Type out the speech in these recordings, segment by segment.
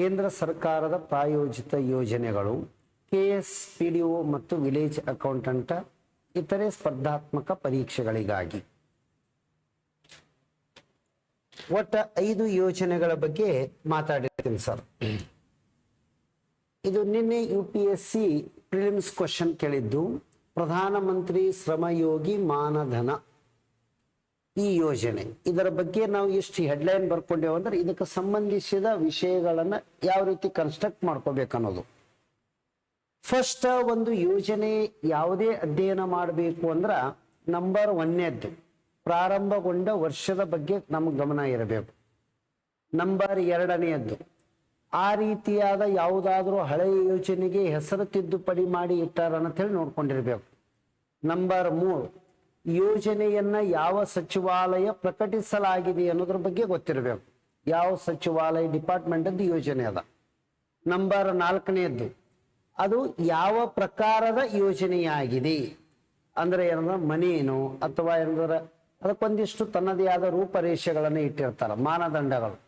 ಕೇಂದ್ರ ಸರ್ಕಾರದ ಪ್ರಾಯೋಜಿತ ಯೋಜನೆಗಳು ಕೆ ಎಸ್ ಮತ್ತು ವಿಲೇಜ್ ಅಕೌಂಟೆಂಟ್, ಇತರೆ ಸ್ಪರ್ಧಾತ್ಮಕ ಪರೀಕ್ಷೆಗಳಿಗಾಗಿ. ಒಟ್ಟ ಐದು ಯೋಜನೆಗಳ ಬಗ್ಗೆ ಮಾತಾಡಿರ್ತೀನಿ ಸರ್. ಇದು ನಿನ್ನೆ U P S C prelims question ಕೇಳಿದ್ದು, ಪ್ರಧಾನಮಂತ್ರಿ ಶ್ರಮಯೋಗಿ ಮಾನಧನ ಈ ಯೋಜನೆ. ಇದರ ಬಗ್ಗೆ ನಾವು ಎಷ್ಟು ಹೆಡ್ಲೈನ್ ಬರ್ಕೊಂಡೇವು ಅಂದ್ರೆ ಇದಕ್ಕೆ ಸಂಬಂಧಿಸಿದ ವಿಷಯಗಳನ್ನ ಯಾವ ರೀತಿ ಕನ್ಸ್ಟ್ರಕ್ಟ್ ಮಾಡ್ಕೋಬೇಕು ಅನ್ನೋದು. ಫಸ್ಟ್ ಒಂದು ಯೋಜನೆ ಯಾವುದೇ ಅಧ್ಯಯನ ಮಾಡಬೇಕು ಅಂದ್ರ ನಂಬರ್ ಒನ್ನೇದ್ದು ಪ್ರಾರಂಭಗೊಂಡ ವರ್ಷದ ಬಗ್ಗೆ ನಮಗೆ ಗಮನ ಇರಬೇಕು. ನಂಬರ್ ಎರಡನೆಯದ್ದು ಆ ರೀತಿಯಾದ ಯಾವುದಾದ್ರೂ ಹಳೆಯ ಯೋಜನೆಗೆ ಹೆಸರು ತಿದ್ದುಪಡಿ ಮಾಡಿ ಇಟ್ಟಾರ ಅಂತ ಹೇಳಿ ನೋಡ್ಕೊಂಡಿರ್ಬೇಕು. ನಂಬರ್ ಮೂರು ಯೋಜನೆಯನ್ನ ಯಾವ ಸಚಿವಾಲಯ ಪ್ರಕಟಿಸಲಾಗಿದೆ ಅನ್ನೋದ್ರ ಬಗ್ಗೆ ಗೊತ್ತಿರಬೇಕು. ಯಾವ ಸಚಿವಾಲಯ ಡಿಪಾರ್ಟ್ಮೆಂಟ್ ಯೋಜನೆ ಅದ. ನಂಬರ್ ನಾಲ್ಕನೆಯದ್ದು ಅದು ಯಾವ ಪ್ರಕಾರದ ಯೋಜನೆಯಾಗಿದೆ. ಅಂದ್ರೆ ಏನಂದ್ರೆ ಮನೇನು ಅಥವಾ ಏನಂದ್ರೆ ಅದಕ್ಕೊಂದಿಷ್ಟು ತನ್ನದೇ ಆದ ರೂಪರೇಷೆಗಳನ್ನು ಇಟ್ಟಿರ್ತಾರೆ, ಮಾನದಂಡಗಳು.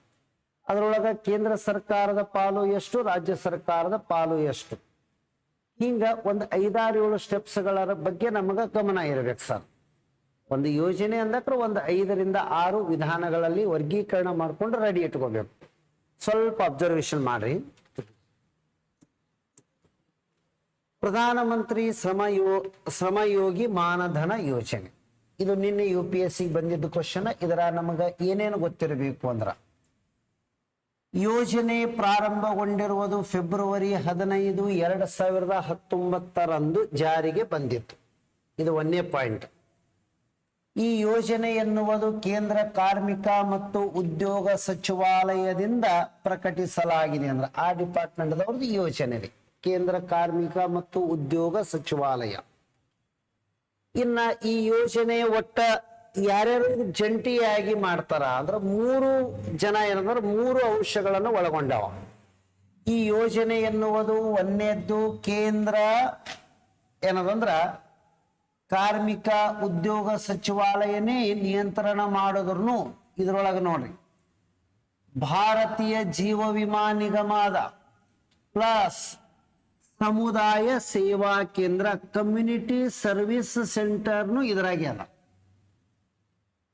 ಅದರೊಳಗ ಕೇಂದ್ರ ಸರ್ಕಾರದ ಪಾಲು ಎಷ್ಟು, ರಾಜ್ಯ ಸರ್ಕಾರದ ಪಾಲು ಎಷ್ಟು. ಹಿಂಗ ಒಂದು ಐದಾರು ಏಳು ಸ್ಟೆಪ್ಸ್ಗಳ ಬಗ್ಗೆ ನಮಗ ಗಮನ ಇರಬೇಕು ಸರ್. ಒಂದು ಯೋಜನೆ ಅಂದಕ್ರೆ ಒಂದು ಐದರಿಂದ ಆರು ವಿಧಾನಗಳಲ್ಲಿ ವರ್ಗೀಕರಣ ಮಾಡ್ಕೊಂಡು ರೆಡಿ ಇಟ್ಕೋಬೇಕು. ಸ್ವಲ್ಪ ಅಬ್ಸರ್ವೇಷನ್ ಮಾಡ್ರಿ. ಪ್ರಧಾನಮಂತ್ರಿ ಶ್ರಮ ಯೋ ಶ್ರಮಯೋಗಿ ಮಾನಧನ ಯೋಜನೆ. ಇದು ನಿನ್ನೆ ಯು ಪಿ ಎಸ್ ಸಿ ಬಂದಿದ್ದ ಕ್ವಶನ್ ಇದರ ನಮಗ ಏನೇನು ಗೊತ್ತಿರಬೇಕು ಅಂದ್ರ, ಯೋಜನೆ ಪ್ರಾರಂಭಗೊಂಡಿರುವುದು ಫೆಬ್ರವರಿ ಹದಿನೈದು, ಎರಡ್ ಸಾವಿರದ ಹತ್ತೊಂಬತ್ತರಂದು ಜಾರಿಗೆ ಬಂದಿತ್ತು. ಇದು ಒಂದನೇ ಪಾಯಿಂಟ್ ಈ ಯೋಜನೆ ಎನ್ನುವುದು ಕೇಂದ್ರ ಕಾರ್ಮಿಕ ಮತ್ತು ಉದ್ಯೋಗ ಸಚಿವಾಲಯದಿಂದ ಪ್ರಕಟಿಸಲಾಗಿದೆ ಅಂದ್ರೆ ಆ ಡಿಪಾರ್ಟ್ಮೆಂಟ್ ದವ್ರದ್ದು ಈ ಯೋಜನೆ ಕೇಂದ್ರ ಕಾರ್ಮಿಕ ಮತ್ತು ಉದ್ಯೋಗ ಸಚಿವಾಲಯ. ಇನ್ನ ಈ ಯೋಜನೆ ಒಟ್ಟ ಯಾರ್ಯಾರು ಜಂಟಿಯಾಗಿ ಮಾಡ್ತಾರ ಅಂದ್ರೆ ಮೂರು ಜನ ಏನಂದ್ರೆ ಮೂರು ಅಂಶಗಳನ್ನು ಒಳಗೊಂಡವ. ಈ ಯೋಜನೆ ಎನ್ನುವುದು ಒಂದೇದ್ದು ಕೇಂದ್ರ ಏನದಂದ್ರ ಕಾರ್ಮಿಕ ಉದ್ಯೋಗ ಸಚಿವಾಲಯನೇ ನಿಯಂತ್ರಣ ಮಾಡಿದ್ರು ಇದ್ರೊಳಗೆ ನೋಡ್ರಿ. ಭಾರತೀಯ ಜೀವ ವಿಮಾ ನಿಗಮ ಅದ ಪ್ಲಸ್ ಸಮುದಾಯ ಸೇವಾ ಕೇಂದ್ರ ಕಮ್ಯುನಿಟಿ ಸರ್ವಿಸ್ ಸೆಂಟರ್ನು ಇದ್ರಾಗೆ ಅದ.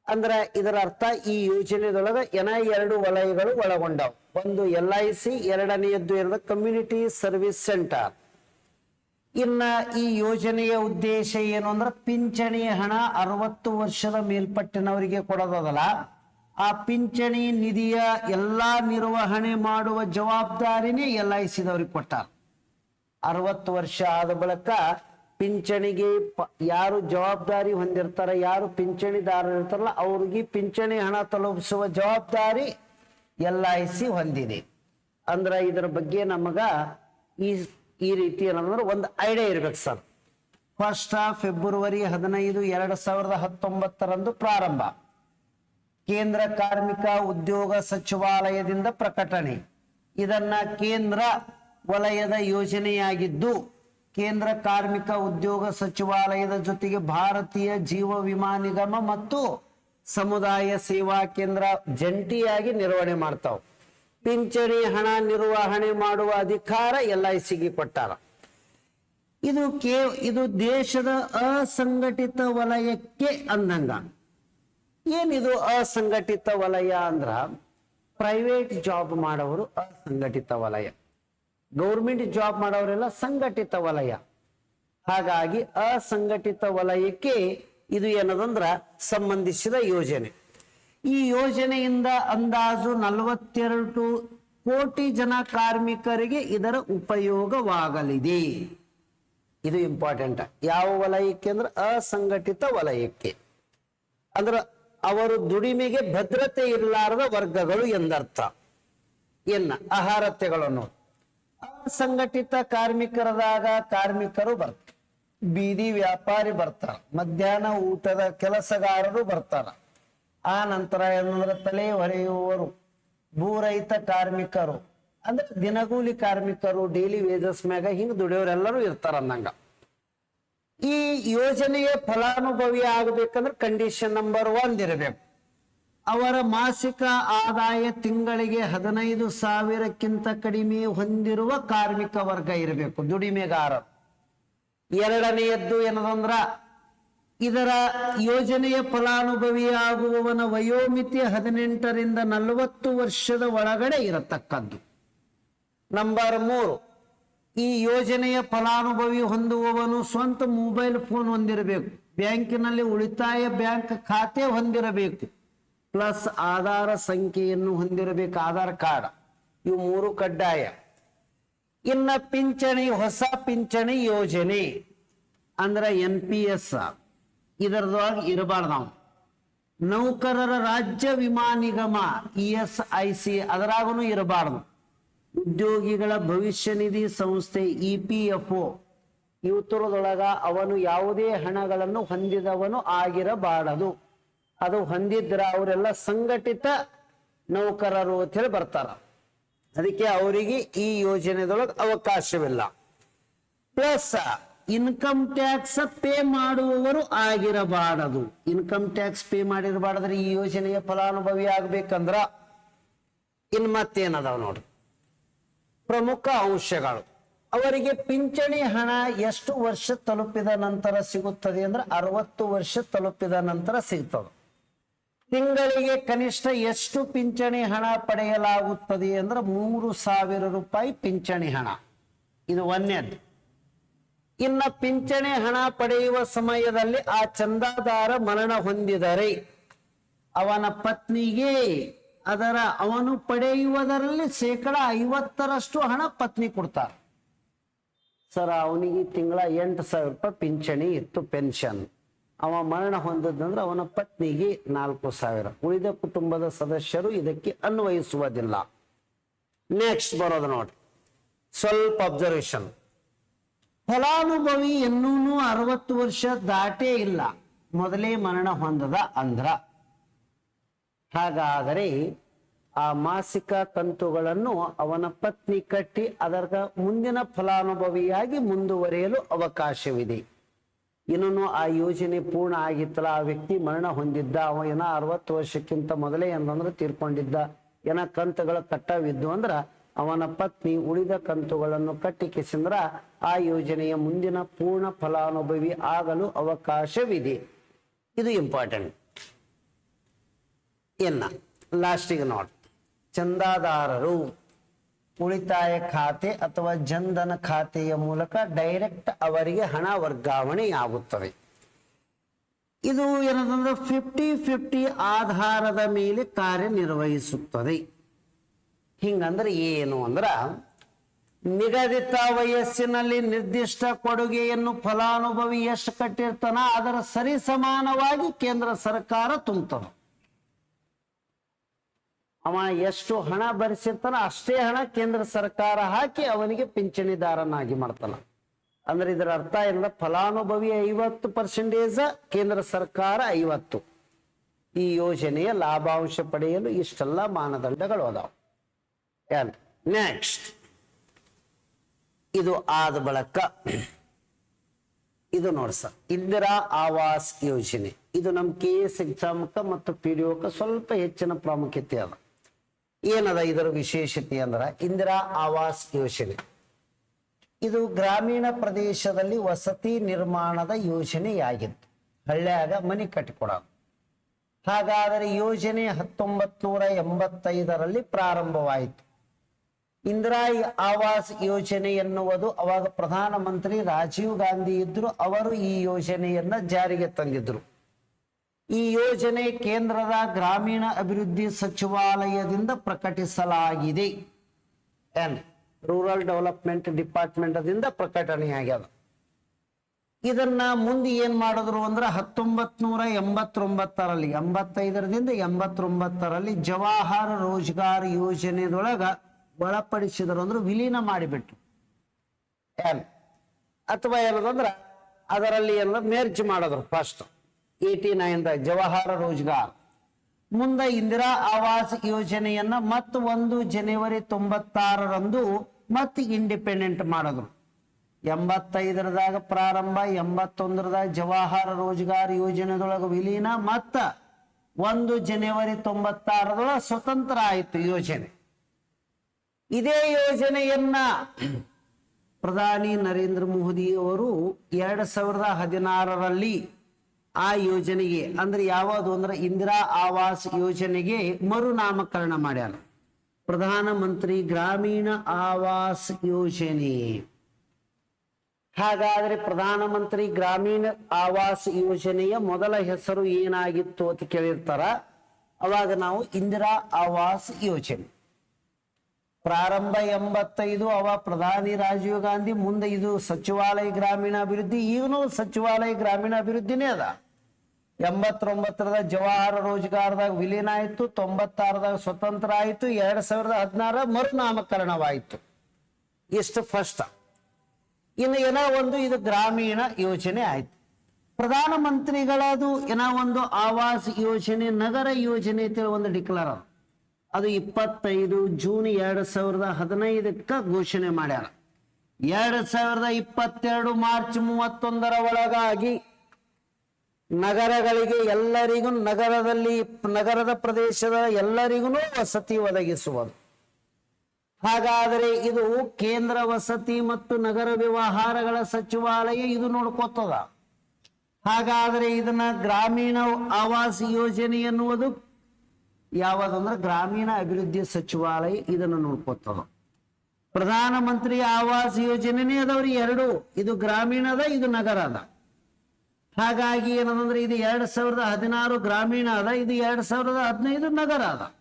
ಅಂದ್ರ ಇದರ ಅರ್ಥ ಈ ಯೋಜನೆದೊಳಗ ಏನ ಎರಡು ವಲಯಗಳು ಒಳಗೊಂಡವು. ಒಂದು ಎಲ್ ಐ ಸಿ ಎರಡನೆಯದ್ದು ಏನದ ಕಮ್ಯುನಿಟಿ ಸರ್ವಿಸ್ ಸೆಂಟರ್. ಇನ್ನ ಈ ಯೋಜನೆಯ ಉದ್ದೇಶ ಏನು ಅಂದ್ರೆ ಪಿಂಚಣಿ ಹಣ ಅರವತ್ತು ವರ್ಷದ ಮೇಲ್ಪಟ್ಟಿನವರಿಗೆ ಕೊಡೋದಲ್ಲ ಆ ಪಿಂಚಣಿ ನಿಧಿಯ ಎಲ್ಲಾ ನಿರ್ವಹಣೆ ಮಾಡುವ ಜವಾಬ್ದಾರಿನೇ ಎಲ್ ಐ ಸಿದವ್ರಿಗೆ ಕೊಟ್ಟಾರ. ಅರವತ್ತು ವರ್ಷ ಆದ ಬಳಿಕ ಪಿಂಚಣಿಗೆ ಯಾರು ಜವಾಬ್ದಾರಿ ಹೊಂದಿರ್ತಾರ, ಯಾರು ಪಿಂಚಣಿದಾರ ಇರ್ತಾರಲ್ಲ, ಅವ್ರಿಗೆ ಪಿಂಚಣಿ ಹಣ ತಲುಪಿಸುವ ಜವಾಬ್ದಾರಿ ಎಲ್ ಐ ಸಿ ಹೊಂದಿದೆ. ಅಂದ್ರ ಇದರ ಬಗ್ಗೆ ನಮಗ ಈ ಈ ರೀತಿ ಏನಂದ್ರೆ ಒಂದು ಐಡಿಯಾ ಇರ್ಬೇಕು ಸರ್. ಫಸ್ಟ್ ಆಫ್ ಫೆಬ್ರವರಿ ಹದಿನೈದು ಎರಡ್ ಸಾವಿರದ ಹತ್ತೊಂಬತ್ತರಂದು ಪ್ರಾರಂಭ. ಕೇಂದ್ರ ಕಾರ್ಮಿಕ ಉದ್ಯೋಗ ಸಚಿವಾಲಯದಿಂದ ಪ್ರಕಟಣೆ. ಇದನ್ನ ಕೇಂದ್ರ ವಲಯದ ಯೋಜನೆಯಾಗಿದ್ದು, ಕೇಂದ್ರ ಕಾರ್ಮಿಕ ಉದ್ಯೋಗ ಸಚಿವಾಲಯದ ಜೊತೆಗೆ ಭಾರತೀಯ ಜೀವ ವಿಮಾ ನಿಗಮ ಮತ್ತು ಸಮುದಾಯ ಸೇವಾ ಕೇಂದ್ರ ಜಂಟಿಯಾಗಿ ನಿರ್ವಹಣೆ ಮಾಡ್ತಾವ. ಪಿಂಚಣಿ, ಹಣ ನಿರ್ವಹಣೆ ಮಾಡುವ ಅಧಿಕಾರ ಎಲ್ ಐ ಸಿಗೆ ಕೊಟ್ಟಾರ. ಇದು ಕೇ, ಇದು ದೇಶದ ಅಸಂಘಟಿತ ವಲಯಕ್ಕೆ ಅಂದಂಗ. ಏನಿದು ಅಸಂಘಟಿತ ವಲಯ ಅಂದ್ರ? ಪ್ರೈವೇಟ್ ಜಾಬ್ ಮಾಡೋರು ಅಸಂಘಟಿತ ವಲಯ. ಗೌರ್ಮೆಂಟ್ ಜಾಬ್ ಮಾಡೋರೆಲ್ಲ ಸಂಘಟಿತ ವಲಯ. ಹಾಗಾಗಿ ಅಸಂಘಟಿತ ವಲಯಕ್ಕೆ ಇದು ಏನದಂದ್ರ ಸಂಬಂಧಿಸಿದ ಯೋಜನೆ. ಈ ಯೋಜನೆಯಿಂದ ಅಂದಾಜು ನಲವತ್ತೆರಡು ಕೋಟಿ ಜನ ಕಾರ್ಮಿಕರಿಗೆ ಇದರ ಉಪಯೋಗವಾಗಲಿದೆ. ಇದು ಇಂಪಾರ್ಟೆಂಟ್ ಯಾವ ವಲಯಕ್ಕೆ ಅಂದ್ರೆ ಅಸಂಘಟಿತ ವಲಯಕ್ಕೆ. ಅಂದ್ರ ಅವರು ದುಡಿಮೆಗೆ ಭದ್ರತೆ ಇರಲಾರದ ವರ್ಗಗಳು ಎಂದರ್ಥ. ಎನ್ನ ಅಹಾರತೆಗಳನ್ನು ಅಸಂಘಟಿತ ಕಾರ್ಮಿಕರದಾಗ ಕಾರ್ಮಿಕರು ಬರ್ತಾರೆ. ಬೀದಿ ವ್ಯಾಪಾರಿ ಬರ್ತಾರ. ಮಧ್ಯಾಹ್ನ ಊಟದ ಕೆಲಸಗಾರರು ಬರ್ತಾರ. ಆ ನಂತರ ಏನಂದ್ರೆ ತಲೆ ಹೊರೆಯುವವರು ಭೂರಹಿತ ಕಾರ್ಮಿಕರು. ಅಂದ್ರೆ ದಿನಗೂಲಿ ಕಾರ್ಮಿಕರು ಡೈಲಿ ವೇಜಸ್ ಮ್ಯಾಗ ಹಿಂಗ್ ದುಡಿಯೋರೆಲ್ಲರೂ ಇರ್ತಾರ ಅಂದಂಗ. ಈ ಯೋಜನೆಯ ಫಲಾನುಭವಿ ಆಗಬೇಕಂದ್ರೆ ಕಂಡೀಷನ್ ನಂಬರ್ ಒನ್ ಇರಬೇಕು. ಅವರ ಮಾಸಿಕ ಆದಾಯ ತಿಂಗಳಿಗೆ ಹದಿನೈದು ಸಾವಿರಕ್ಕಿಂತ ಕಡಿಮೆ ಹೊಂದಿರುವ ಕಾರ್ಮಿಕ ವರ್ಗ ಇರಬೇಕು, ದುಡಿಮೆಗಾರರು. ಎರಡನೆಯದ್ದು ಏನದಂದ್ರ ಇದರ ಯೋಜನೆಯ ಫಲಾನುಭವಿಯಾಗುವವನ ವಯೋಮಿತಿ ಹದಿನೆಂಟರಿಂದ ನಲವತ್ತು ವರ್ಷದ ಒಳಗಡೆ ಇರತಕ್ಕದ್ದು. ನಂಬರ್ ಮೂರು, ಈ ಯೋಜನೆಯ ಫಲಾನುಭವಿ ಹೊಂದುವವನು ಸ್ವಂತ ಮೊಬೈಲ್ ಫೋನ್ ಹೊಂದಿರಬೇಕು. ಬ್ಯಾಂಕಿನಲ್ಲಿ ಉಳಿತಾಯ ಬ್ಯಾಂಕ್ ಖಾತೆ ಹೊಂದಿರಬೇಕು. ಪ್ಲಸ್ ಆಧಾರ ಸಂಖ್ಯೆಯನ್ನು ಹೊಂದಿರಬೇಕು, ಆಧಾರ್ ಕಾರ್ಡ್. ಇವು ಮೂರು ಕಡ್ಡಾಯ. ಇನ್ನ ಪಿಂಚಣಿ, ಹೊಸ ಪಿಂಚಣಿ ಯೋಜನೆ. ಅಂದ್ರೆ ಎನ್ ಪಿ ಎಸ್ ಇದರದೊಳಗೆ ಇರಬಾರ್ದು ನಾವು ನೌಕರರ ರಾಜ್ಯ ವಿಮಾ ನಿಗಮ, ಇ ಎಸ್ ಐ ಸಿ ಅದರಾಗೂ ಇರಬಾರ್ದು. ಉದ್ಯೋಗಿಗಳ ಭವಿಷ್ಯ ನಿಧಿ ಸಂಸ್ಥೆ ಇ ಪಿ ಎಫ್ ಒ ಇವತ್ತರದೊಳಗ ಅವನು ಯಾವುದೇ ಹಣಗಳನ್ನು ಹೊಂದಿದವನು ಆಗಿರಬಾರದು. ಅದು ಹೊಂದಿದ್ರ ಅವರೆಲ್ಲ ಸಂಘಟಿತ ನೌಕರರು ಅಂತ ಹೇಳಿ ಬರ್ತಾರ. ಅದಕ್ಕೆ ಅವರಿಗೆ ಈ ಯೋಜನೆದೊಳಗೆ ಅವಕಾಶವಿಲ್ಲ. ಪ್ಲಸ್ ಇನ್ಕಮ್ ಟ್ಯಾಕ್ಸ್ ಪೇ ಮಾಡುವವರು ಆಗಿರಬಾರದು. ಇನ್ಕಮ್ ಟ್ಯಾಕ್ಸ್ ಪೇ ಮಾಡಿರಬಾರದ್ರೆ ಈ ಯೋಜನೆಯ ಫಲಾನುಭವಿ ಆಗ್ಬೇಕಂದ್ರ ಇನ್ ಮತ್ತೇನದಾವ ನೋಡ್ರಿ. ಪ್ರಮುಖ ಅಂಶಗಳು. ಅವರಿಗೆ ಪಿಂಚಣಿ ಹಣ ಎಷ್ಟು ವರ್ಷ ತಲುಪಿದ ನಂತರ ಸಿಗುತ್ತದೆ ಅಂದ್ರೆ ಅರವತ್ತು ವರ್ಷ ತಲುಪಿದ ನಂತರ ಸಿಗ್ತದೆ. ತಿಂಗಳಿಗೆ ಕನಿಷ್ಠ ಎಷ್ಟು ಪಿಂಚಣಿ ಹಣ ಪಡೆಯಲಾಗುತ್ತದೆ ಅಂದ್ರೆ ಮೂರು ಸಾವಿರ ರೂಪಾಯಿ ಪಿಂಚಣಿ ಹಣ. ಇದು ಒಂದನೇದ್ದು ಇನ್ನ ಪಿಂಚಣಿ ಹಣ ಪಡೆಯುವ ಸಮಯದಲ್ಲಿ ಆ ಚಂದಾದಾರ ಮರಣ ಹೊಂದಿದರೆ ಅವನ ಪತ್ನಿಗೆ ಅದರ ಅವನು ಪಡೆಯುವುದರಲ್ಲಿ ಶೇಕಡ ಐವತ್ತರಷ್ಟು ಹಣ ಪತ್ನಿ ಕೊಡ್ತಾರೆ ಸರ್, ಅವನಿಗೆ ತಿಂಗಳ ಎಂಟು ಸಾವಿರ ರೂಪಾಯಿ ಪಿಂಚಣಿ ಇತ್ತು, ಪೆನ್ಷನ್. ಅವ ಮರಣ ಹೊಂದದಂದ್ರೆ ಅವನ ಪತ್ನಿಗೆ ನಾಲ್ಕು ಸಾವಿರ. ಉಳಿದ ಕುಟುಂಬದ ಸದಸ್ಯರು ಇದಕ್ಕೆ ಅನ್ವಯಿಸುವುದಿಲ್ಲ. ನೆಕ್ಸ್ಟ್ ಬರೋದು ನೋಡಿ. ಸ್ವಲ್ಪ ಅಬ್ಸರ್ವೇಷನ್ ಫಲಾನುಭವಿ ಇನ್ನೂ ಅರವತ್ತು ವರ್ಷ ದಾಟೇ ಇಲ್ಲ. ಮೊದಲೇ ಮರಣ ಹೊಂದದ ಅಂದ್ರ. ಹಾಗಾದರೆ ಆ ಮಾಸಿಕ ಕಂತುಗಳನ್ನು ಅವನ ಪತ್ನಿ ಕಟ್ಟಿ ಅದರ ಮುಂದಿನ ಫಲಾನುಭವಿಯಾಗಿ ಮುಂದುವರಿಯಲು ಅವಕಾಶವಿದೆ. ಇನ್ನೂ ಆ ಯೋಜನೆ ಪೂರ್ಣ ಆಗಿತ್ತಲ್ಲ, ಆ ವ್ಯಕ್ತಿ ಮರಣ ಹೊಂದಿದ್ದ, ಅವ ಏನ ಅರವತ್ತು ವರ್ಷಕ್ಕಿಂತ ಮೊದಲೇ ಏನಂದ್ರೆ ತೀರ್ಕೊಂಡಿದ್ದ, ಏನ ಕಂತುಗಳ ಕಟ್ಟವಿದ್ದು ಅಂದ್ರ ಅವನ ಪತ್ನಿ ಉಳಿದ ಕಂತುಗಳನ್ನು ಕಟ್ಟಿ ಕಿಸಿಂದ್ರ ಆ ಯೋಜನೆಯ ಮುಂದಿನ ಪೂರ್ಣ ಫಲಾನುಭವಿ ಆಗಲು ಅವಕಾಶವಿದೆ. ಇದು ಇಂಪಾರ್ಟೆಂಟ್ ಎನ್ನ ಲಾಸ್ಟಿಗೆ ನೋಟ್ ಚಂದಾದಾರರು ಉಳಿತಾಯ ಖಾತೆ ಅಥವಾ ಜನ್ಧನ ಖಾತೆಯ ಮೂಲಕ ಡೈರೆಕ್ಟ್ ಅವರಿಗೆ ಹಣ ವರ್ಗಾವಣೆಯಾಗುತ್ತದೆ. ಇದು ಏನಂತಂದ್ರೆ ಫಿಫ್ಟಿ ಫಿಫ್ಟಿ ಆಧಾರದ ಮೇಲೆ ಕಾರ್ಯನಿರ್ವಹಿಸುತ್ತದೆ. ಹಿಂಗಂದ್ರೆ ಏನು ಅಂದ್ರ ನಿಗದಿತ ವಯಸ್ಸಿನಲ್ಲಿ ನಿರ್ದಿಷ್ಟ ಕೊಡುಗೆಯನ್ನು ಫಲಾನುಭವಿ ಎಷ್ಟು ಕಟ್ಟಿರ್ತಾನ, ಅದರ ಸರಿ ಸಮಾನವಾಗಿ ಕೇಂದ್ರ ಸರ್ಕಾರ ತುಂಬ ಅವ ಎಷ್ಟು ಹಣ ಭರಿಸಿರ್ತಾನ ಅಷ್ಟೇ ಹಣ ಕೇಂದ್ರ ಸರ್ಕಾರ ಹಾಕಿ ಅವನಿಗೆ ಪಿಂಚಣಿದಾರನಾಗಿ ಮಾಡ್ತಾನ. ಅಂದ್ರೆ ಇದರ ಅರ್ಥ ಏನಂದ್ರೆ ಫಲಾನುಭವಿ ಐವತ್ತು ಪರ್ಸೆಂಟೇಜ್ ಕೇಂದ್ರ ಸರ್ಕಾರ ಐವತ್ತು. ಈ ಯೋಜನೆಯ ಲಾಭಾಂಶ ಪಡೆಯಲು ಇಷ್ಟೆಲ್ಲ ಮಾನದಂಡಗಳು ಅದಾವ. ನೆಕ್ಸ್ಟ್ ಇದು ಆದ ಬಳಕ ಇದು ನೋಡಿ ಸರ್, ಇಂದಿರಾ ಆವಾಸ್ ಯೋಜನೆ. ಇದು ನಮ್ಮ ಕೆ ಎಸ್ ಎಕ್ಸಾಮ್ಕ ಮತ್ತು ಪಿ ಡಿ ಸ್ವಲ್ಪ ಹೆಚ್ಚಿನ ಪ್ರಾಮುಖ್ಯತೆ ಅದ. ಏನದ ಇದರ ವಿಶೇಷತೆ ಅಂದ್ರ ಇಂದಿರಾ ಆವಾಸ್ ಯೋಜನೆ. ಇದು ಗ್ರಾಮೀಣ ಪ್ರದೇಶದಲ್ಲಿ ವಸತಿ ನಿರ್ಮಾಣದ ಯೋಜನೆಯಾಗಿತ್ತು. ಹಳ್ಳಿಯಾಗ ಮನೆ ಕಟ್ಟಿಕೊಡ ಹಾಗಾದರೆ ಯೋಜನೆ ಹತ್ತೊಂಬತ್ ನೂರ ಎಂಬತ್ತೈದರಲ್ಲಿ ಪ್ರಾರಂಭವಾಯಿತು. ಇಂದಿರಾ ಆವಾಸ್ ಯೋಜನೆ ಎನ್ನುವುದು ಅವಾಗ ಪ್ರಧಾನಮಂತ್ರಿ ರಾಜೀವ್ ಗಾಂಧಿ ಇದ್ರು, ಅವರು ಈ ಯೋಜನೆಯನ್ನ ಜಾರಿಗೆ ತಂದಿದ್ರು. ಈ ಯೋಜನೆ ಕೇಂದ್ರದ ಗ್ರಾಮೀಣ ಅಭಿವೃದ್ಧಿ ಸಚಿವಾಲಯದಿಂದ ಪ್ರಕಟಿಸಲಾಗಿದೆ. ರೂರಲ್ ಡೆವಲಪ್ಮೆಂಟ್ ಡಿಪಾರ್ಟ್ಮೆಂಟ್ದಿಂದ ಪ್ರಕಟಣೆಯಾಗ್ಯದ. ಇದನ್ನ ಮುಂದೆ ಏನ್ ಮಾಡಿದ್ರು ಅಂದ್ರೆ ಹತ್ತೊಂಬತ್ ನೂರ ಎಂಬತ್ತೊಂಬತ್ತರಲ್ಲಿ ಎಂಬತ್ತೈದರಿಂದ ಎಂಬತ್ತೊಂಬತ್ತರಲ್ಲಿ ಜವಾಹರ್ ರೋಜ್ಗಾರ್ ಯೋಜನೆದೊಳಗ ಒಳಪಡಿಸಿದ್ರು ಅಂದ್ರೆ ವಿಲೀನ ಮಾಡಿಬಿಟ್ರು. ಏನ್? ಅಥವಾ ಏನದಂದ್ರ ಅದರಲ್ಲಿ ಏನಂದ್ರೆ ಮೇರ್ಜ್ ಮಾಡಿದ್ರು first eighty nine Jawahar Rozgar. ಮುಂದೆ ಇಂದಿರಾ ಆವಾಸ್ ಯೋಜನೆಯನ್ನ ಮತ್ತು ಒಂದು ಜನವರಿ ತೊಂಬತ್ತಾರರಂದು ಮತ್ತೆ ಇಂಡಿಪೆಂಡೆಂಟ್ ಮಾಡಿದ್ರು. ಎಂಬತ್ತೈದರದಾಗ ಪ್ರಾರಂಭ, ಎಂಬತ್ತೊಂದರದಾಗ ಜವಾಹರ ರೋಜ್ಗಾರ್ ಯೋಜನೆದೊಳಗ ವಿಲೀನ, ಮತ್ತ ಒಂದು ಜನವರಿ ತೊಂಬತ್ತಾರದೊಳಗೆ ಸ್ವತಂತ್ರ ಆಯಿತು ಯೋಜನೆ. ಇದೇ ಯೋಜನೆಯನ್ನ ಪ್ರಧಾನಿ ನರೇಂದ್ರ ಮೋದಿ ಅವರು ಎರಡ್ ಸಾವಿರದ ಹದಿನಾರರಲ್ಲಿ ಆ ಯೋಜನೆಗೆ, ಅಂದ್ರೆ ಯಾವುದು ಅಂದ್ರೆ ಇಂದಿರಾ ಆವಾಸ್ ಯೋಜನೆಗೆ ಮರುನಾಮಕರಣ ಮಾಡ್ಯಾರ. ಪ್ರಧಾನ ಮಂತ್ರಿ ಗ್ರಾಮೀಣ ಆವಾಸ್ ಯೋಜನೆ. ಹಾಗಾದ್ರೆ ಪ್ರಧಾನಮಂತ್ರಿ ಗ್ರಾಮೀಣ ಆವಾಸ್ ಯೋಜನೆಯ ಮೊದಲ ಹೆಸರು ಏನಾಗಿತ್ತು ಅಂತ ಕೇಳಿರ್ತಾರ? ಅವಾಗ ನಾವು ಇಂದಿರಾ ಆವಾಸ್ ಯೋಜನೆ. ಪ್ರಾರಂಭ ಎಂಬತ್ತೈದು, ಅವ ಪ್ರಧಾನಿ ರಾಜೀವ್ ಗಾಂಧಿ, ಮುಂದೆ ಇದು ಸಚಿವಾಲಯ ಗ್ರಾಮೀಣಾಭಿವೃದ್ಧಿ, ಈಗನೂ ಸಚಿವಾಲಯ ಗ್ರಾಮೀಣಾಭಿವೃದ್ಧಿನೇ ಅದ. ಎಂಬತ್ತೊಂಬತ್ತರದ ಜವಾಹರ ರೋಜ್ಗಾರ್ದಾಗ ವಿಲೀನ ಆಯಿತು, ತೊಂಬತ್ತಾರದಾಗ ಸ್ವತಂತ್ರ ಆಯಿತು, ಎರಡ್ ಸಾವಿರದ ಹದಿನಾರ ಮರುನಾಮಕರಣವಾಯಿತು. ಇಷ್ಟು ಫಸ್ಟ್. ಇನ್ನು ಏನೋ ಒಂದು ಇದು ಗ್ರಾಮೀಣ ಯೋಜನೆ ಆಯ್ತು. ಪ್ರಧಾನ ಮಂತ್ರಿಗಳದು ಏನೋ ಒಂದು ಆವಾಸ್ ಯೋಜನೆ, ನಗರ ಯೋಜನೆ ಅಂತೇಳಿ ಒಂದು ಡಿಕ್ಲೇರ್ ಅದ. ಅದು ಇಪ್ಪತ್ತೈದು ಜೂನ್ ಎರಡ್ ಸಾವಿರದ ಹದಿನೈದಕ್ಕ ಘೋಷಣೆ ಮಾಡ್ಯಾರ. ಎರಡ್ ಸಾವಿರದ ಇಪ್ಪತ್ತೆರಡು ಮಾರ್ಚ್ ಮೂವತ್ತೊಂದರ ಒಳಗಾಗಿ ನಗರಗಳಿಗೆ ಎಲ್ಲರಿಗೂ ನಗರದಲ್ಲಿ ನಗರದ ಪ್ರದೇಶದ ಎಲ್ಲರಿಗೂ ವಸತಿ ಒದಗಿಸುವುದು. ಹಾಗಾದರೆ ಇದು ಕೇಂದ್ರ ವಸತಿ ಮತ್ತು ನಗರ ವ್ಯವಹಾರಗಳ ಸಚಿವಾಲಯ ಇದು ನೋಡ್ಕೋತದ. ಹಾಗಾದರೆ ಇದನ್ನ ಗ್ರಾಮೀಣ ಆವಾಸ್ ಯೋಜನೆ ಎನ್ನುವುದು ಯಾವುದಂದ್ರೆ ಗ್ರಾಮೀಣ ಅಭಿವೃದ್ಧಿ ಸಚಿವಾಲಯ ಇದನ್ನು ನೋಡ್ಕೊತದ. ಪ್ರಧಾನ ಮಂತ್ರಿ ಆವಾಸ್ ಯೋಜನೆನೇ ಅದಾವ್ರಿ ಎರಡು. ಇದು ಗ್ರಾಮೀಣದ ಇದು ನಗರ ಅದ. ಹಾಗಾಗಿ ಏನಂದ್ರೆ ಇದು ಎರಡ್ ಸಾವಿರದ ಹದಿನಾರು ಗ್ರಾಮೀಣ ಅದ, ಇದು ಎರಡ್ ಸಾವಿರದ ಹದಿನೈದು ನಗರ ಅದ.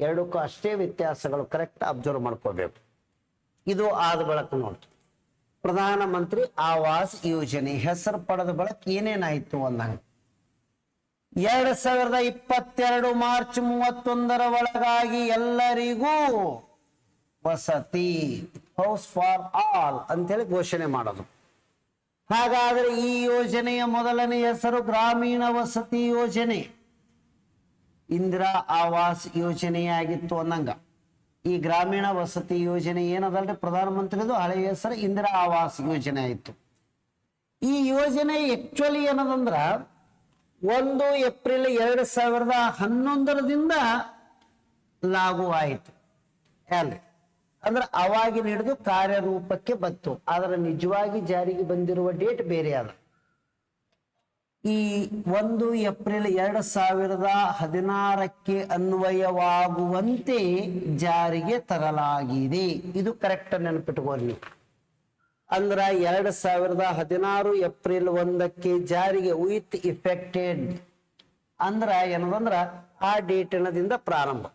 ಎರಡಕ್ಕೂ ಅಷ್ಟೇ ವ್ಯತ್ಯಾಸಗಳು ಕರೆಕ್ಟ್ ಅಬ್ಸರ್ವ್ ಮಾಡ್ಕೋಬೇಕು. ಇದು ಆದ ಬಳಕ ನೋಡಿ ಪ್ರಧಾನ ಮಂತ್ರಿ ಆವಾಸ್ ಯೋಜನೆ ಹೆಸರು ಪಡೆದ ಬಳಕ ಏನೇನಾಯ್ತು ಅಂದಂಗ. ಎರಡ್ ಸಾವಿರದ ಇಪ್ಪತ್ತೆರಡು ಮಾರ್ಚ್ ಮೂವತ್ತೊಂದರ ಒಳಗಾಗಿ ಎಲ್ಲರಿಗೂ ವಸತಿ ಹೌಸ್ ಫಾರ್ ಆಲ್ ಅಂತೇಳಿ ಘೋಷಣೆ ಮಾಡೋದು. ಹಾಗಾದ್ರೆ ಈ ಯೋಜನೆಯ ಮೊದಲನೇ ಹೆಸರು ಗ್ರಾಮೀಣ ವಸತಿ ಯೋಜನೆ. ಇಂದಿರಾ ಆವಾಸ್ ಯೋಜನೆಯಾಗಿತ್ತು ಅನ್ನಂಗ. ಈ ಗ್ರಾಮೀಣ ವಸತಿ ಯೋಜನೆ ಏನದಲ್ರಿ? ಪ್ರಧಾನಮಂತ್ರಿದು ಹಳೆಯ ಹೆಸರು ಇಂದಿರಾ ಆವಾಸ್ ಯೋಜನೆ ಆಯಿತು. ಈ ಯೋಜನೆ ಆಕ್ಚುಲಿ ಏನದಂದ್ರ ಒಂದು ಏಪ್ರಿಲ್ ಎರಡು ಸಾವಿರದ ಹನ್ನೊಂದರದಿಂದ ಲಾಗು ಆಯಿತು. ಅಲ್ರಿ ಅಂದ್ರೆ ಅವಾಗಿನ ಹಿಡಿದು ಕಾರ್ಯರೂಪಕ್ಕೆ ಬಂತು. ಅದರ ನಿಜವಾಗಿ ಜಾರಿಗೆ ಬಂದಿರುವ ಡೇಟ್ ಬೇರೆ ಅದ. ಈ ಒಂದು ಏಪ್ರಿಲ್ ಎರಡು ಸಾವಿರದ ಹದಿನಾರಕ್ಕೆ ಅನ್ವಯವಾಗುವಂತೆ ಜಾರಿಗೆ ತರಲಾಗಿದೆ. ಇದು ಕರೆಕ್ಟ್ ನೆನಪಿಟ್ಕೋರಿ ನೀವು. ಅಂದ್ರ ಎರಡ್ ಸಾವಿರದ ಹದಿನಾರು ಏಪ್ರಿಲ್ ಒಂದಕ್ಕೆ ಜಾರಿಗೆ ವಿತ್ ಇಫೆಕ್ಟೆಡ್ ಅಂದ್ರ ಏನದಂದ್ರ ಆ ಡೇಟಿನದಿಂದ ಪ್ರಾರಂಭ.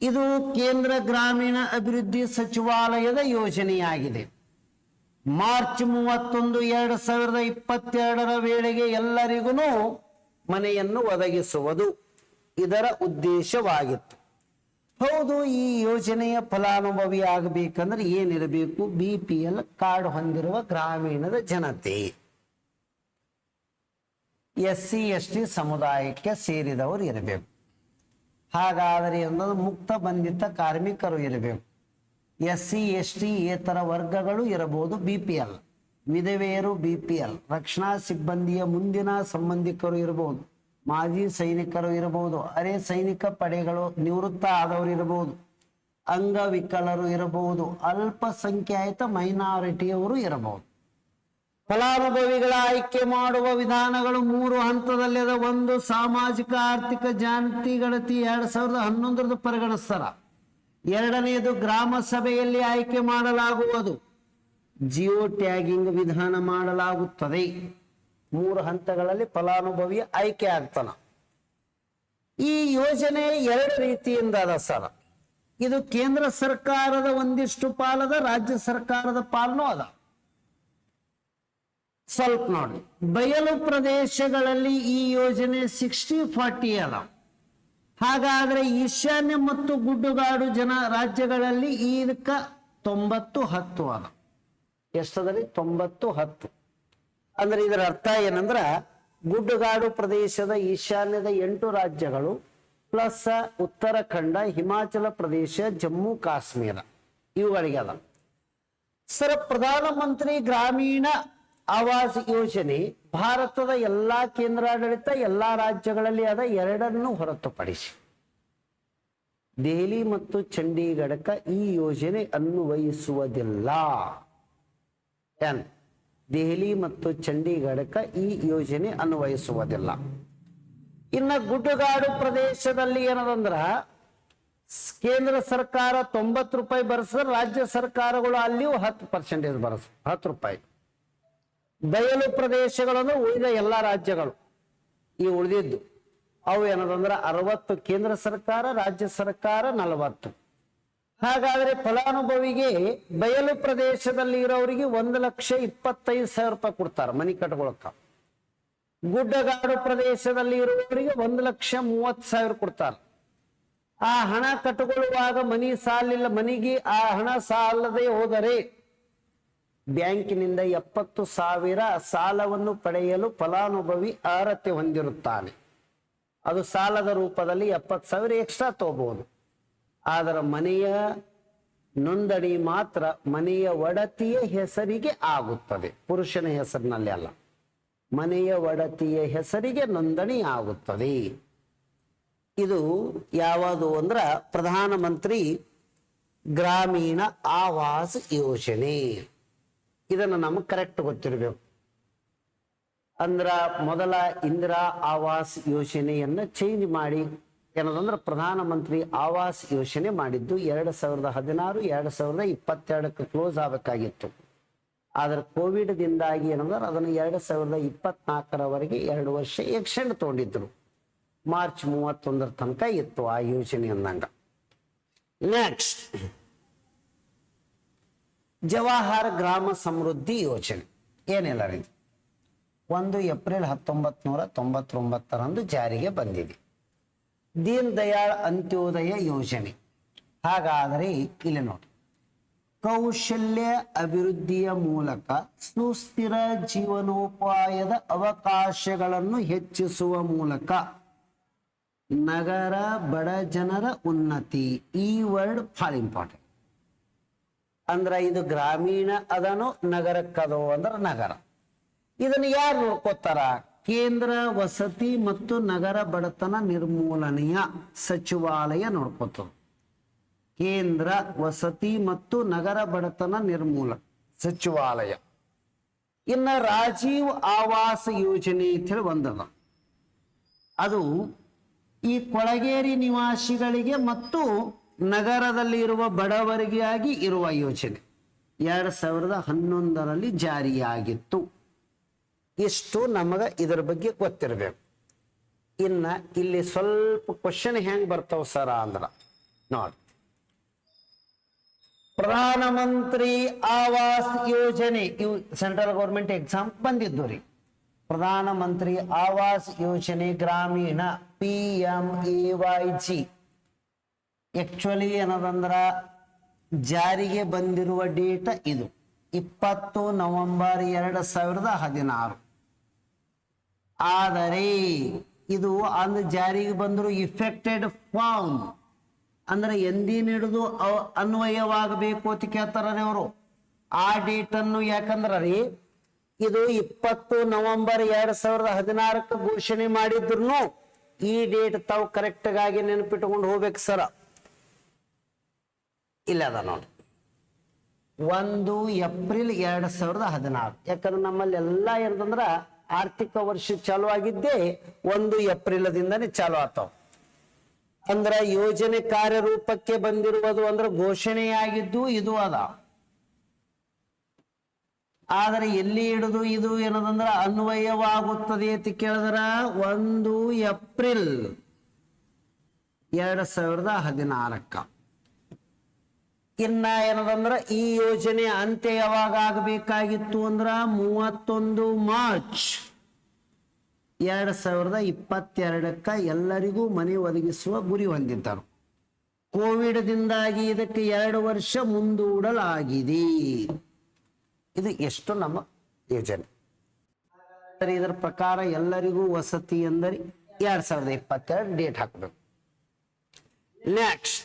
ಇದು ಕೇಂದ್ರ ಗ್ರಾಮೀಣ ಅಭಿವೃದ್ಧಿ ಸಚಿವಾಲಯದ ಯೋಜನೆಯಾಗಿದೆ. ಮಾರ್ಚ್ ಮೂವತ್ತೊಂದು ಎರಡ್ ಸಾವಿರದ ಇಪ್ಪತ್ತೆರಡರ ವೇಳೆಗೆ ಎಲ್ಲರಿಗೂ ಮನೆಯನ್ನು ಒದಗಿಸುವುದು ಇದರ ಉದ್ದೇಶವಾಗಿತ್ತು. ಹೌದು, ಈ ಯೋಜನೆಯ ಫಲಾನುಭವಿ ಆಗಬೇಕಂದ್ರೆ ಏನಿರಬೇಕು? ಬಿ ಪಿ ಎಲ್ ಕಾರ್ಡ್ ಹೊಂದಿರುವ ಗ್ರಾಮೀಣದ ಜನತೆ. ಎಸ್ ಸಿ ಎಸ್ ಟಿ ಸಮುದಾಯಕ್ಕೆ ಸೇರಿದವರು ಇರಬೇಕು. ಹಾಗಾದರೆ ಅನ್ನೋದು ಮುಕ್ತ ಬಂಧಿತ ಕಾರ್ಮಿಕರು ಇರಬೇಕು. ಎಸ್ ಸಿ ಎಸ್ ಟಿ ಏತರ ವರ್ಗಗಳು ಇರಬಹುದು ಬಿ ಪಿ ಎಲ್. ವಿಧವೆಯರು ಬಿ ಪಿ ಎಲ್. ರಕ್ಷಣಾ ಸಿಬ್ಬಂದಿಯ ಮುಂದಿನ ಸಂಬಂಧಿಕರು ಇರಬಹುದು. ಮಾಜಿ ಸೈನಿಕರು ಇರಬಹುದು, ಅರೆ ಸೈನಿಕ ಪಡೆಗಳು ನಿವೃತ್ತ ಆದವರು ಇರಬಹುದು, ಅಂಗವಿಕಲರು ಇರಬಹುದು, ಅಲ್ಪಸಂಖ್ಯಾತ ಮೈನಾರಿಟಿಯವರು ಇರಬಹುದು. ಫಲಾನುಭವಿಗಳ ಆಯ್ಕೆ ಮಾಡುವ ವಿಧಾನಗಳು ಮೂರು ಹಂತದಲ್ಲಿದೆ. ಒಂದು ಸಾಮಾಜಿಕ ಆರ್ಥಿಕ ಜಾತಿ ಗಣತಿ, ಎರಡ್ ಸಾವಿರದ ಹನ್ನೊಂದರದ್ದು ಪರಿಗಣಿಸ್ತಾರ. ಎರಡನೆಯದು ಗ್ರಾಮ ಸಭೆಯಲ್ಲಿ ಆಯ್ಕೆ ಮಾಡಲಾಗುವುದು. ಜಿಯೋ ಟ್ಯಾಗಿಂಗ್ ವಿಧಾನ ಮಾಡಲಾಗುತ್ತದೆ. ಮೂರು ಹಂತಗಳಲ್ಲಿ ಫಲಾನುಭವಿ ಆಯ್ಕೆ ಆಗ್ತಾನ. ಈ ಯೋಜನೆ ಎರಡು ರೀತಿಯಿಂದ ಅದ ಸರ್. ಇದು ಕೇಂದ್ರ ಸರ್ಕಾರದ ಒಂದಿಷ್ಟು ಪಾಲದ, ರಾಜ್ಯ ಸರ್ಕಾರದ ಪಾಲನೂ ಅದ. ಸ್ವಲ್ಪ ನೋಡಿ. ಬಯಲು ಪ್ರದೇಶಗಳಲ್ಲಿ ಈ ಯೋಜನೆ ಸಿಕ್ಸ್ಟಿ ಫಾರ್ಟಿ ಅದ. ಹಾಗಾದ್ರೆ ಈಶಾನ್ಯ ಮತ್ತು ಗುಡ್ಡುಗಾಡು ಜನ ರಾಜ್ಯಗಳಲ್ಲಿ ಇದಕ್ಕ ತೊಂಬತ್ತು ಹತ್ತು ಅದ. ಎಷ್ಟದಲ್ಲಿ ತೊಂಬತ್ತು ಹತ್ತು. ಅಂದ್ರೆ ಇದರ ಅರ್ಥ ಏನಂದ್ರ ಗುಡ್ಡಗಾಡು ಪ್ರದೇಶದ ಈಶಾನ್ಯದ ಎಂಟು ರಾಜ್ಯಗಳು ಪ್ಲಸ್ ಉತ್ತರಾಖಂಡ, ಹಿಮಾಚಲ ಪ್ರದೇಶ, ಜಮ್ಮು, ಕಾಶ್ಮೀರ. ಇವುಗಳಿಗೆ ಅದ. ಸರ್ ಪ್ರಧಾನಮಂತ್ರಿ ಗ್ರಾಮೀಣ ಆವಾಸ್ ಯೋಜನೆ ಭಾರತದ ಎಲ್ಲಾ ಕೇಂದ್ರಾಡಳಿತ ಎಲ್ಲಾ ರಾಜ್ಯಗಳಲ್ಲಿ ಅದ, ಎರಡನ್ನು ಹೊರತುಪಡಿಸಿ. ದೆಹಲಿ ಮತ್ತು ಚಂಡೀಗಢಕ್ಕೆ ಈ ಯೋಜನೆ ಅನ್ವಯಿಸುವುದಿಲ್ಲ. ಏನ್? ದೆಹಲಿ ಮತ್ತು ಚಂಡೀಗಢಕ್ಕೆ ಈ ಯೋಜನೆ ಅನ್ವಯಿಸುವುದಿಲ್ಲ. ಇನ್ನ ಗುಡ್ಡಗಾಡು ಪ್ರದೇಶದಲ್ಲಿ ಏನದಂದ್ರ, ಕೇಂದ್ರ ಸರ್ಕಾರ ತೊಂಬತ್ತು ರೂಪಾಯಿ ಬರೆಸಿದ್ರೆ ರಾಜ್ಯ ಸರ್ಕಾರಗಳು ಅಲ್ಲಿಯೂ ಹತ್ತು ಪರ್ಸೆಂಟೇಜ್ ಬರೆಸ ಹತ್ತು ರೂಪಾಯಿ. ಬಯಲು ಪ್ರದೇಶಗಳನ್ನು ಉಳಿದ ಎಲ್ಲ ರಾಜ್ಯಗಳು ಈ ಉಳಿದಿದ್ದು. ಅವು ಏನದಂದ್ರೆ, ಅರವತ್ತು ಕೇಂದ್ರ ಸರ್ಕಾರ, ರಾಜ್ಯ ಸರ್ಕಾರ ನಲವತ್ತು. ಹಾಗಾದ್ರೆ ಫಲಾನುಭವಿಗೆ ಬಯಲು ಪ್ರದೇಶದಲ್ಲಿ ಇರೋರಿಗೆ ಒಂದು ಲಕ್ಷ ಇಪ್ಪತ್ತೈದು ಸಾವಿರ ರೂಪಾಯಿ ಕೊಡ್ತಾರೆ ಮನಿ ಕಟ್ಕೊಳಕ ಗುಡ್ಡಗಾಡು ಪ್ರದೇಶದಲ್ಲಿ ಇರುವವರಿಗೆ ಒಂದು ಲಕ್ಷ ಮೂವತ್ತು ಸಾವಿರ ಕೊಡ್ತಾರೆ. ಆ ಹಣ ಕಟ್ಟಿಕೊಳ್ಳುವಾಗ ಮನಿ ಸಾಲಿಲ್ಲ, ಮನಿಗೆ ಆ ಹಣ ಸಾಲದೆ ಹೋದರೆ ಬ್ಯಾಂಕಿನಿಂದ ಎಪ್ಪತ್ತು ಸಾವಿರ ಸಾಲವನ್ನು ಪಡೆಯಲು ಫಲಾನುಭವಿ ಅರ್ಹತೆ ಹೊಂದಿರುತ್ತಾನೆ. ಅದು ಸಾಲದ ರೂಪದಲ್ಲಿ ಎಪ್ಪತ್ತು ಸಾವಿರ ಎಕ್ಸ್ಟ್ರಾ ತಗೋಬಹುದು ಆದರೆ ಮನೆಯ ನೋಂದಣಿ ಮಾತ್ರ ಮನೆಯ ಒಡತಿಯ ಹೆಸರಿಗೆ ಆಗುತ್ತದೆ. ಪುರುಷನ ಹೆಸರಿನಲ್ಲಿ ಅಲ್ಲ. ಮನೆಯ ಒಡತಿಯ ಹೆಸರಿಗೆ ನೋಂದಣಿ ಆಗುತ್ತದೆ. ಇದು ಯಾವುದು ಅಂದ್ರ ಪ್ರಧಾನಮಂತ್ರಿ ಗ್ರಾಮೀಣ ಆವಾಸ್ ಯೋಜನೆ. ಇದನ್ನು ನಮಗೆ ಕರೆಕ್ಟ್ ಗೊತ್ತಿರಬೇಕು. ಅಂದ್ರ ಮೊದಲ ಇಂದಿರಾ ಆವಾಸ್ ಯೋಜನೆಯನ್ನ ಚೇಂಜ್ ಮಾಡಿ ಏನದಂದ್ರೆ ಪ್ರಧಾನಮಂತ್ರಿ ಆವಾಸ್ ಯೋಜನೆ ಮಾಡಿದ್ದು ಎರಡು ಸಾವಿರದ ಹದಿನಾರು, ಎರಡು ಸಾವಿರದ ಇಪ್ಪತ್ತೆರಡಕ್ಕೆ ಕ್ಲೋಸ್ ಆಗಬೇಕಾಗಿತ್ತು. ಆದ್ರೆ ಕೋವಿಡ್ ದಿಂದಾಗಿ ಏನಂದ್ರೆ ಅದನ್ನು ಎರಡು ಸಾವಿರದ ಇಪ್ಪತ್ನಾಲ್ಕರವರೆಗೆ ಎರಡು ವರ್ಷ ಎಕ್ಸ್ಟೆಂಡ್ ತಗೊಂಡಿದ್ರು. ಮಾರ್ಚ್ ಮೂವತ್ತೊಂದರ ತನಕ ಇತ್ತು ಆ ಯೋಜನೆ ಅಂದಂಗ. ನೆಕ್ಸ್ಟ್ ಜವಾಹರ್ ಗ್ರಾಮ ಸಮೃದ್ಧಿ ಯೋಜನೆ. ಏನಿಲ್ಲ ರೀ ಒಂದು ಏಪ್ರಿಲ್ ಹತ್ತೊಂಬತ್ ನೂರ ತೊಂಬತ್ತೊಂಬತ್ತರಂದು ಜಾರಿಗೆ ಬಂದಿದೆ. ದೀನ್ ದಯಾಳ್ ಅಂತ್ಯೋದಯ ಯೋಜನೆ. ಹಾಗಾದರೆ ಇಲ್ಲಿ ನೋಡಿ. ಕೌಶಲ್ಯ ಅಭಿವೃದ್ಧಿಯ ಮೂಲಕ ಸುಸ್ಥಿರ ಜೀವನೋಪಾಯದ ಅವಕಾಶಗಳನ್ನು ಹೆಚ್ಚಿಸುವ ಮೂಲಕ ನಗರ, ಬಡ ಜನರ ಉನ್ನತಿ. ಈ ವರ್ಡ್ ಭಾಳ ಇಂಪಾರ್ಟೆಂಟ್ ಅಂದ್ರ ಇದು ಗ್ರಾಮೀಣ ಅದನು, ನಗರಕ್ಕದೋ ಅಂದ್ರೆ ನಗರ. ಇದನ್ನು ಯಾರು ನೋಡ್ಕೋತಾರ? ಕೇಂದ್ರ, ವಸತಿ ಮತ್ತು ನಗರ ಬಡತನ ನಿರ್ಮೂಲನೆಯ ಸಚಿವಾಲಯ ನೋಡ್ಕೋತದ ಕೇಂದ್ರ, ವಸತಿ ಮತ್ತು ನಗರ ಬಡತನ ನಿರ್ಮೂಲ ಸಚಿವಾಲಯ. ಇನ್ನ ರಾಜೀವ್ ಆವಾಸ ಯೋಜನೆ ಅಂತ ಹೇಳಿ ಬಂದದ ಅದು ಈ ಕೊಳಗೇರಿ ನಿವಾಸಿಗಳಿಗೆ ಮತ್ತು ನಗರದಲ್ಲಿ ಇರುವ ಬಡವರಿಗಾಗಿ ಇರುವ ಯೋಜನೆ. ಎರಡ್ ಸಾವಿರದ ಹನ್ನೊಂದರಲ್ಲಿ ಜಾರಿಯಾಗಿತ್ತು. ಇಷ್ಟು ನಮಗ ಇದರ ಬಗ್ಗೆ ಗೊತ್ತಿರಬೇಕು. ಇನ್ನ ಇಲ್ಲಿ ಸ್ವಲ್ಪ ಕ್ವಶನ್ ಹೆಂಗ್ ಬರ್ತಾವ ಸರ ಅಂದ್ರ, ನೋಡಿ. ಪ್ರಧಾನಮಂತ್ರಿ ಆವಾಸ್ ಯೋಜನೆ, ಇವು ಸೆಂಟ್ರಲ್ ಗೌರ್ಮೆಂಟ್ ಎಕ್ಸಾಮ್ ಬಂದಿದ್ದು ರೀ. ಪ್ರಧಾನಮಂತ್ರಿ ಆವಾಸ್ ಯೋಜನೆ ಗ್ರಾಮೀಣ P M A Y G actually ಏನದಂದ್ರ, ಜಾರಿಗೆ ಬಂದಿರುವ ಡೇಟ್ ಇದು. ಇಪ್ಪತ್ತು ನವೆಂಬರ್ ಎರಡು ಸಾವಿರದ ಹದಿನಾರು. ಆದರೆ ಇದು ಅಂದ್ ಜಾರಿಗೆ ಬಂದರೂ ಇಫೆಕ್ಟೆಡ್ ಫಾರ್ಮ್ ಅಂದ್ರೆ ಎಂದಿನ ಹಿಡಿದು ಅನ್ವಯವಾಗಬೇಕು ಅಂತ ಕೇಳ್ತಾರೆ ಅವರು ಆ ಡೇಟ್ ಅನ್ನು ಯಾಕಂದ್ರ ರೀ, ಇದು ಇಪ್ಪತ್ತು ನವೆಂಬರ್ ಎರಡ್ ಸಾವಿರದ ಹದಿನಾರಕ್ಕೆ ಘೋಷಣೆ ಮಾಡಿದ್ರು ಈ ಡೇಟ್ ತಾವು ಕರೆಕ್ಟ್ ಆಗಿ ನೆನಪಿಟ್ಕೊಂಡು ಹೋಗ್ಬೇಕು ಸರ. ಇಲ್ಲ ಅದ ನೋಡಿ. ಒಂದು ಏಪ್ರಿಲ್ ಎರಡ್ ಸಾವಿರದ ಹದಿನಾರು. ಯಾಕಂದ್ರೆ ನಮ್ಮಲ್ಲಿ ಎಲ್ಲ ಏನಂದ್ರ ಆರ್ಥಿಕ ವರ್ಷ ಚಾಲು ಆಗಿದ್ದೇ ಒಂದು ಏಪ್ರಿಲ್ದಿಂದನೇ ಚಾಲು ಆತಾವ ಅಂದ್ರ ಯೋಜನೆ ಕಾರ್ಯರೂಪಕ್ಕೆ ಬಂದಿರುವುದು ಅಂದ್ರ ಘೋಷಣೆಯಾಗಿದ್ದು ಇದು ಅದ. ಆದರೆ ಎಲ್ಲಿ ಹಿಡಿದು ಇದು ಏನದಂದ್ರ ಅನ್ವಯವಾಗುತ್ತದೆ ಅಂತ ಕೇಳಿದ್ರ ಒಂದು ಏಪ್ರಿಲ್ ಎರಡ್ ಸಾವಿರದ ಹದಿನಾರಕ್ಕ. ಇನ್ನ ಏನದಂದ್ರ ಈ ಯೋಜನೆ ಅಂತ್ಯ ಯಾವಾಗ ಆಗಬೇಕಾಗಿತ್ತು ಅಂದ್ರ ಮೂವತ್ತೊಂದು ಮಾರ್ಚ್ ಎರಡ್ ಸಾವಿರದ ಇಪ್ಪತ್ತೆರಡಕ್ಕ ಎಲ್ಲರಿಗೂ ಮನೆ ಒದಗಿಸುವ ಗುರಿ ಹೊಂದಿದ್ದರು. ಕೋವಿಡ್ ದಿಂದಾಗಿ ಇದಕ್ಕೆ ಎರಡು ವರ್ಷ ಮುಂದೂಡಲಾಗಿದೆ. ಇದು ಎಷ್ಟು ನಮ್ಮ ಯೋಜನೆ. ಇದರ ಪ್ರಕಾರ ಎಲ್ಲರಿಗೂ ವಸತಿ ಎಂದರೆ ಎರಡ್ ಸಾವಿರದ ಇಪ್ಪತ್ತೆರಡು ಡೇಟ್ ಹಾಕಬೇಕು. ನೆಕ್ಸ್ಟ್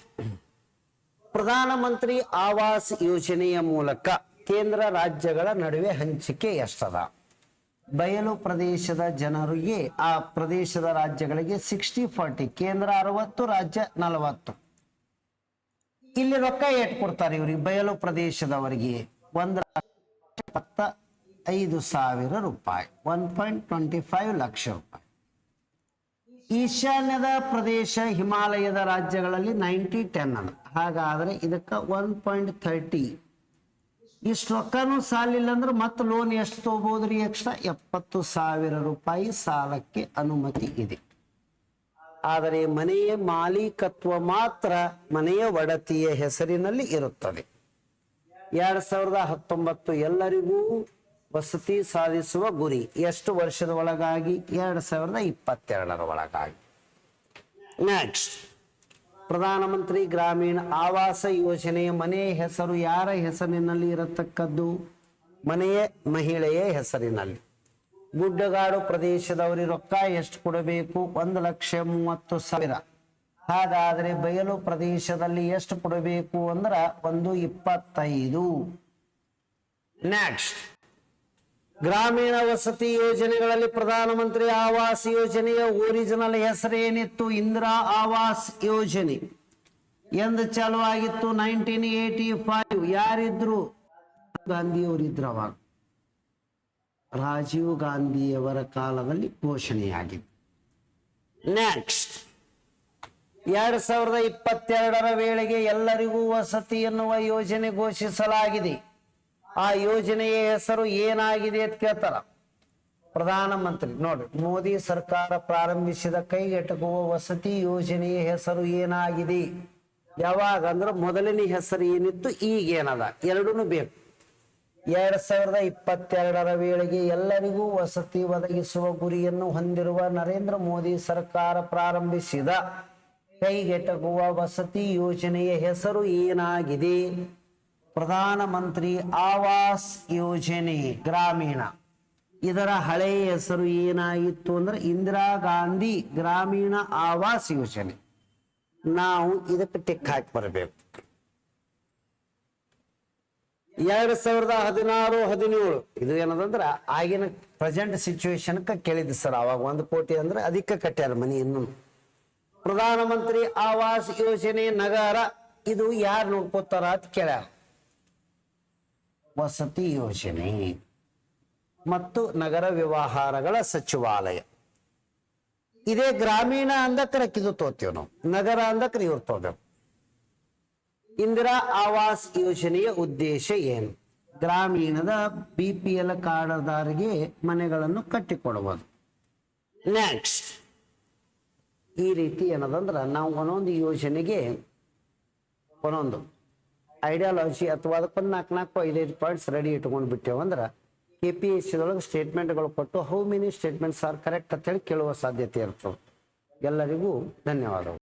ಪ್ರಧಾನಮಂತ್ರಿ ಆವಾಸ್ ಯೋಜನೆಯ ಮೂಲಕ ಕೇಂದ್ರ ರಾಜ್ಯಗಳ ನಡುವೆ ಹಂಚಿಕೆ ಎಷ್ಟದ? ಬಯಲು ಪ್ರದೇಶದ ಜನರಿಗೆ, ಆ ಪ್ರದೇಶದ ರಾಜ್ಯಗಳಿಗೆ ಸಿಕ್ಸ್ಟಿ ಫಾರ್ಟಿ ಕೇಂದ್ರ ಅರವತ್ತು, ರಾಜ್ಯ ನಲವತ್ತು. ಇಲ್ಲಿ ರೊಕ್ಕ ಏಟ್ ಕೊಡ್ತಾರೆ ಇವ್ರಿಗೆ? ಬಯಲು ಪ್ರದೇಶದವರಿಗೆ ಒಂದು ಐದು ಸಾವಿರ ರೂಪಾಯಿ one point twenty five lakh ರೂಪಾಯಿ. ಈಶಾನ್ಯದ ಪ್ರದೇಶ ಹಿಮಾಲಯದ ರಾಜ್ಯಗಳಲ್ಲಿ ನೈಂಟಿ ಟೆನ್ ಅದ. ಹಾಗಾದರೆ ಇದಕ್ಕೆ ಒನ್ ಪಾಯಿಂಟ್ ಥರ್ಟಿ ಇಷ್ಟು ರೊಕ್ಕನೂ ಸಾಲಿಲ್ಲ ಅಂದ್ರೆ ಮತ್ತೆ ಲೋನ್ ಎಷ್ಟು ತಗೋಬಹುದ್ರಿ ಎಕ್ಸ್ಟ್ರಾ ಎಪ್ಪತ್ತು ಸಾವಿರ ರೂಪಾಯಿ ಸಾಲಕ್ಕೆ ಅನುಮತಿ ಇದೆ. ಆದರೆ ಮನೆಯ ಮಾಲೀಕತ್ವ ಮಾತ್ರ ಮನೆಯ ಒಡತಿಯ ಹೆಸರಿನಲ್ಲಿ ಇರುತ್ತದೆ. ಎರಡ್ ಸಾವಿರದ ಹತ್ತೊಂಬತ್ತು ಎಲ್ಲರಿಗೂ ವಸತಿ ಸಾಧಿಸುವ ಗುರಿ ಎಷ್ಟು ವರ್ಷದ ಒಳಗಾಗಿ? ಎರಡು ಸಾವಿರದ ಇಪ್ಪತ್ತೆರಡರ ಒಳಗಾಗಿ. ನೆಕ್ಸ್ಟ್ ಪ್ರಧಾನಮಂತ್ರಿ ಗ್ರಾಮೀಣ ಆವಾಸ ಯೋಜನೆಯ ಮನೆ ಹೆಸರು ಯಾರ ಹೆಸರಿನಲ್ಲಿ ಇರತಕ್ಕದ್ದು? ಮನೆಯ, ಮಹಿಳೆಯ ಹೆಸರಿನಲ್ಲಿ. ಗುಡ್ಡಗಾಡು ಪ್ರದೇಶದವರಿಗೆ ರೊಕ್ಕ ಎಷ್ಟು ಕೊಡಬೇಕು? ಒಂದು ಲಕ್ಷ ಮೂವತ್ತು ಸಾವಿರ. ಹಾಗಾದರೆ ಬಯಲು ಪ್ರದೇಶದಲ್ಲಿ ಎಷ್ಟು ಕೊಡಬೇಕು ಅಂದ್ರೆ ಒಂದು ಇಪ್ಪತ್ತೈದು. ನೆಕ್ಸ್ಟ್ ಗ್ರಾಮೀಣ ವಸತಿ ಯೋಜನೆಗಳಲ್ಲಿ ಪ್ರಧಾನಮಂತ್ರಿ ಆವಾಸ್ ಯೋಜನೆಯ ಒರಿಜಿನಲ್ ಹೆಸರೇನಿತ್ತು? ಇಂದಿರಾ ಆವಾಸ್ ಯೋಜನೆ. ಎಂದು ಚಾಲು ಆಗಿತ್ತು? Nineteen eighty five. ಯಾರಿದ್ರು? ಗಾಂಧಿಯವರಿದ್ರು ಅವಾಗ ರಾಜೀವ್ ಗಾಂಧಿಯವರ ಕಾಲದಲ್ಲಿ ಘೋಷಣೆಯಾಗಿತ್ತು. ನೆಕ್ಸ್ಟ್ ಎರಡ್ ಸಾವಿರದ ಇಪ್ಪತ್ತೆರಡರ ವೇಳೆಗೆ ಎಲ್ಲರಿಗೂ ವಸತಿ ಎನ್ನುವ ಯೋಜನೆ ಘೋಷಿಸಲಾಗಿದೆ. ಆ ಯೋಜನೆಯ ಹೆಸರು ಏನಾಗಿದೆ ಅಂತ ಕೇಳ್ತಾರ. ಪ್ರಧಾನಮಂತ್ರಿ ನೋಡಿ, ಮೋದಿ ಸರ್ಕಾರ ಪ್ರಾರಂಭಿಸಿದ ಕೈಗೆಟಕುವ ವಸತಿ ಯೋಜನೆಯ ಹೆಸರು ಏನಾಗಿದೆ? ಯಾವಾಗ ಅಂದ್ರೆ ಮೊದಲನೇ ಹೆಸರು ಏನಿತ್ತು, ಈಗ ಏನದ? ಎರಡೂ ಬೇಕು. ಎರಡ್ ಸಾವಿರದ ಇಪ್ಪತ್ತೆರಡರ ವೇಳೆಗೆ ಎಲ್ಲರಿಗೂ ವಸತಿ ಒದಗಿಸುವ ಗುರಿಯನ್ನು ಹೊಂದಿರುವ ನರೇಂದ್ರ ಮೋದಿ ಸರ್ಕಾರ ಪ್ರಾರಂಭಿಸಿದ ಕೈಗೆಟಕುವ ವಸತಿ ಯೋಜನೆಯ ಹೆಸರು ಏನಾಗಿದೆ? ಪ್ರಧಾನಮಂತ್ರಿ ಆವಾಸ್ ಯೋಜನೆ ಗ್ರಾಮೀಣ. ಇದರ ಹಳೆಯ ಹೆಸರು ಏನಾಗಿತ್ತು ಅಂದ್ರೆ ಇಂದಿರಾ ಗಾಂಧಿ ಗ್ರಾಮೀಣ ಆವಾಸ್ ಯೋಜನೆ. ನಾವು ಇದಕ್ಕೆ ಟಿಕ್ ಹಾಕಿ ಬರಬೇಕು. ಎರಡ್ ಸಾವಿರದ ಹದಿನಾರು, ಹದಿನೇಳು. ಇದು ಏನದಂದ್ರ ಆಗಿನ ಪ್ರೆಸೆಂಟ್ ಸಿಚುವೇಶನ್ ಕೇಳಿದ್ದು ಸರ್ ಅವಾಗ ಒಂದು ಕೋಟಿ ಅಂದ್ರೆ ಅದಕ್ಕೆ ಕಟ್ಟ್ಯಾರ ಮನಿ ಇನ್ನು. ಪ್ರಧಾನಮಂತ್ರಿ ಆವಾಸ್ ಯೋಜನೆ ನಗರ, ಇದು ಯಾರು ನೋಡ್ಕೋತಾರ ಅಂತ ಕೇಳ್ಯಾರ. ವಸತಿ ಯೋಜನೆ ಮತ್ತು ನಗರ ವ್ಯವಹಾರಗಳ ಸಚಿವಾಲಯ. ಇದೇ ಗ್ರಾಮೀಣ ಅಂದಕ್ರೆ ಇದು ತೋತೀವಿ ನಾವು. ನಗರ ಅಂದಕ್ರೆ ಇವ್ರು ತೋಬೇಕು ಇಂದಿರಾ ಆವಾಸ್ ಯೋಜನೆಯ ಉದ್ದೇಶ ಏನು? ಗ್ರಾಮೀಣದ ಬಿ ಪಿ ಎಲ್ ಕಾರ್ಡ್ದಾರಿಗೆ ಮನೆಗಳನ್ನು ಕಟ್ಟಿಕೊಡುವುದು. ನೆಕ್ಸ್ಟ್ ಈ ರೀತಿ ಏನದಂದ್ರೆ ನಾವು ಒಂದೊಂದು ಯೋಜನೆಗೆ ಒಂದೊಂದು ಐಡಿಯಾಲಜಿ ಅಥವಾ ಅದಕ್ಕೊಂದು ನಾಲ್ಕು ನಾಲ್ಕು ಐದೈದು ಪಾಯಿಂಟ್ಸ್ ರೆಡಿ ಇಟ್ಕೊಂಡು ಬಿಟ್ಟೆವು ಅಂದ್ರೆ ಕೆ ಪಿ ಎಸ್ ಸಿದೊಳಗೆ ಸ್ಟೇಟ್ಮೆಂಟ್ಗಳು ಕೊಟ್ಟು how many statements are correct ಅಂತ ಹೇಳಿ ಕೇಳುವ ಸಾಧ್ಯತೆ ಇರ್ತದೆ. ಎಲ್ಲರಿಗೂ ಧನ್ಯವಾದಗಳು.